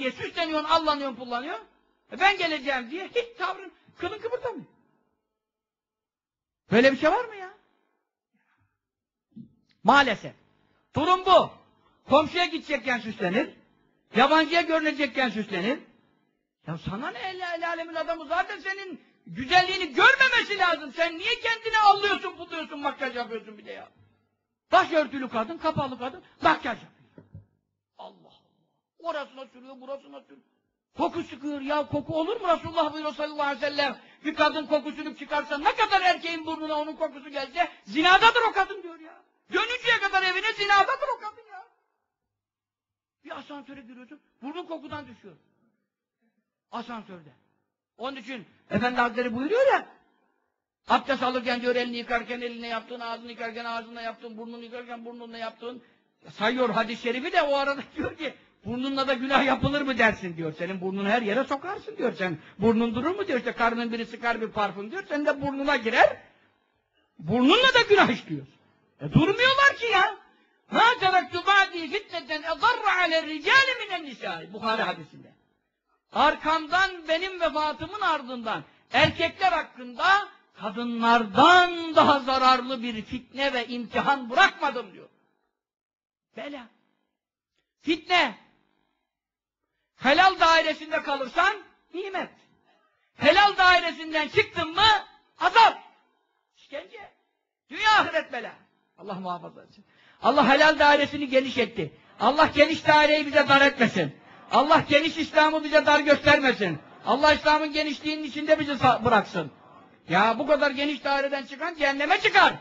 diye süsleniyorsun, allanıyorsun, pullanıyorsun. E ben geleceğim diye hiç tavrın, kılın kıpırdamıyor. Böyle bir şey var mı ya? Maalesef. Durum bu. Komşuya gidecekken süslenir. Yabancıya görünecekken süslenir. Ya sana ne el, el alemin adamı zaten senin güzelliğini görmemesi lazım. Sen niye kendini allıyorsun, buluyorsun, makyaj yapıyorsun bir de ya? Başörtülü kadın, kapalı kadın makyaj yapıyor. Orasına sürüyor, burasına sürüyor. Koku sıkıyor ya, koku olur mu Resulullah buyuruyor sallallahu aleyhi ve sellem? Bir kadın kokusunu çıkarsa ne kadar erkeğin burnuna onun kokusu gelse zinadadır o kadın diyor ya. Dönünceye kadar evine zinadadır o kadın ya. Bir asansöre giriyorsun, burnun kokudan düşüyor. Asansörde. Onun için Efendi Hazretleri buyuruyor ya, abdest alırken diyor elini yıkarken eline yaptığın, ağzını yıkarken ağzına yaptığın, burnunu yıkarken burnunla yaptığın, sayıyor hadis-i şerifi de o arada diyor ki, burnunla da günah yapılır mı dersin diyor. Senin burnunu her yere sokarsın diyor. Sen burnun durur mu diyor. İşte karının biri sıkar bir parfüm diyor. Sen de burnuna girer. Burnunla da günah işliyorsun. E durmuyorlar ki ya. Ma teraktu ba'di fitneten edarra alel ricali minen nisai. Bukhari hadisinde. Arkamdan benim vefatımın ardından erkekler hakkında kadınlardan daha zararlı bir fitne ve imtihan bırakmadım diyor. Bela. Fitne. Helal dairesinde kalırsan nimet. Helal dairesinden çıktın mı azap. İşkence. Dünya ahiret bela. Allah muhafaza etsin. Allah helal dairesini geniş etti. Allah geniş daireyi bize dar etmesin. Allah geniş İslam'ı bize dar göstermesin. Allah İslam'ın genişliğinin içinde bizi bıraksın. Ya bu kadar geniş daireden çıkan cehenneme çıkar.